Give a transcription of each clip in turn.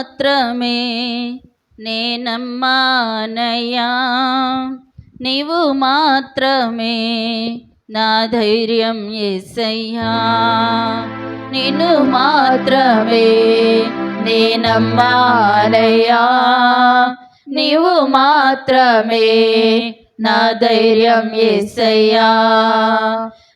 మాత్రమే నేనమ్మానయ్యా. నీవు మాత్రమే నా ధైర్యం ఎస్సయ్యా నిన్ను మాత్రమే నేనమ్మానయ్యా. నీవు మాత్రమే నా ధైర్యం ఎస్సయ్యా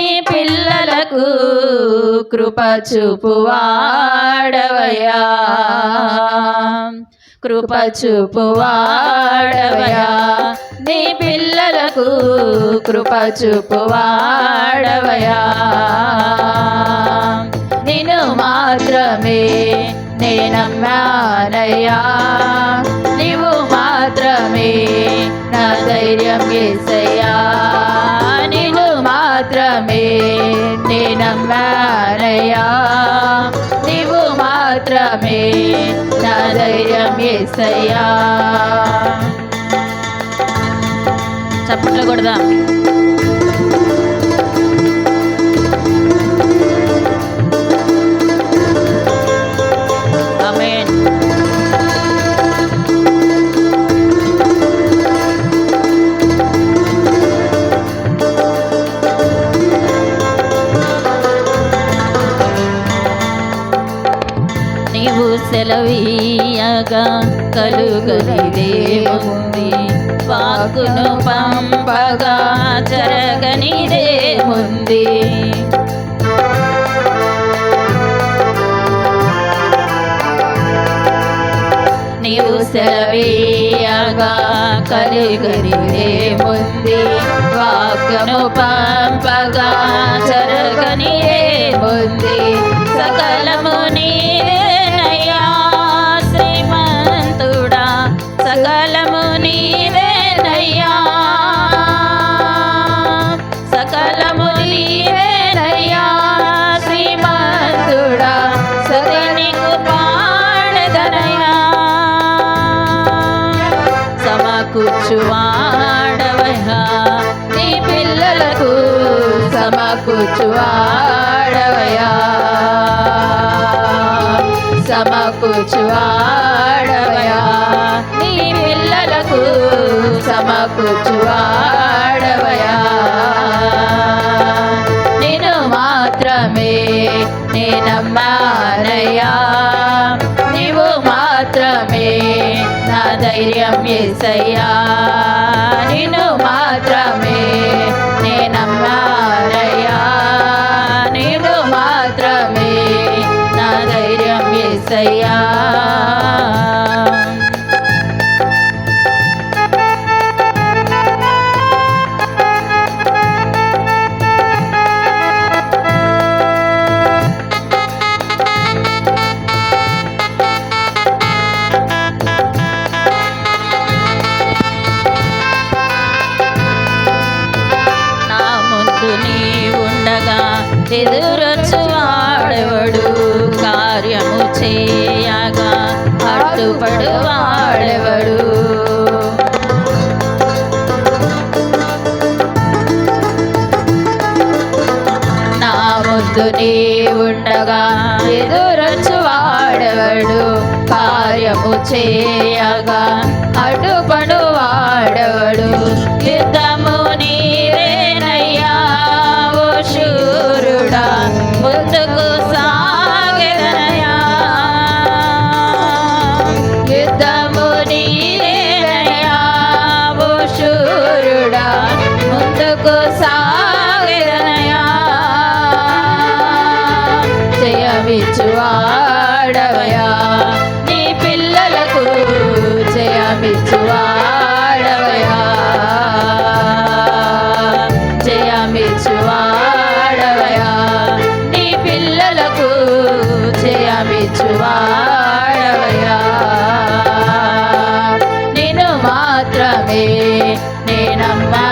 నీ పిల్లలకు కృప చూపువాడవయా కృప చూపువాడవయా నీ పిల్లలకు కృప చూపువాడవయా నిన్ను మాత్రమే నేనమ్మానయ్యా. నీవు మాత్రమే నా ధైర్యం ఏసయ్యా. ఏసయ్యా చప్పట్లు కొడదాం? ఆమేన్. నీవు సెలవీయగా వాక్కును పంపగా జరగనిదేముంది నీవు సెలవీయగా కలిగనిదేముంది వాక్కును పంపగా సమకూర్చువాడవయా నీ పిల్లలకు సమకూర్చువాడవయా నేను మాత్రమే నేనమ్మానయ్యా. నీవు మాత్రమే నా ధైర్యం ఎసయ్యా ధైర్యం అడ్డుపడు వాడెవడు నా ముద్దు నీ ఉండగా ఎదురొచ్చు వాడెవడు కార్యము చేయగా అడుపడు వాడెవడు యుద్ధము యుద్ధము నీ పిల్లలకు జయమిచ్చువాడవయా మాత్రమే నేనమ్మా.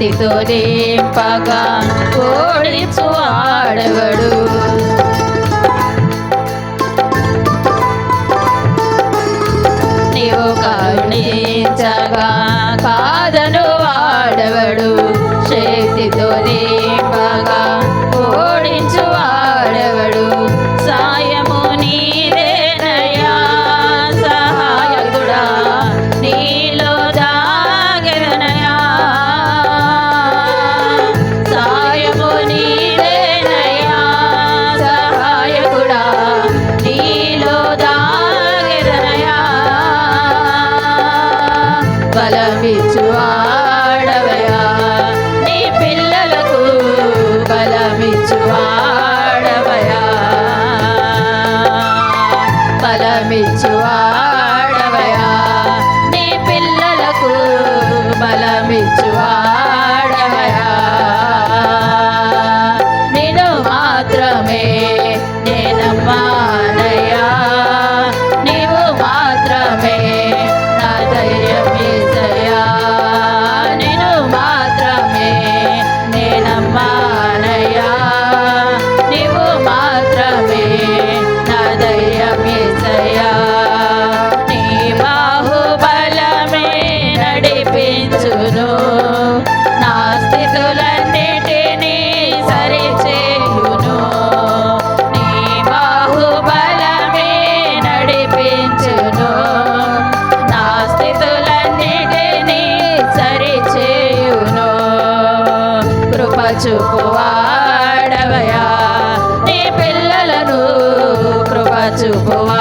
భక్తితో నింపగా కోడించు ఆడవడు ഫലമിച്ചുവാ చూపువాడవయా నీ పిల్లలను కృప చూపువా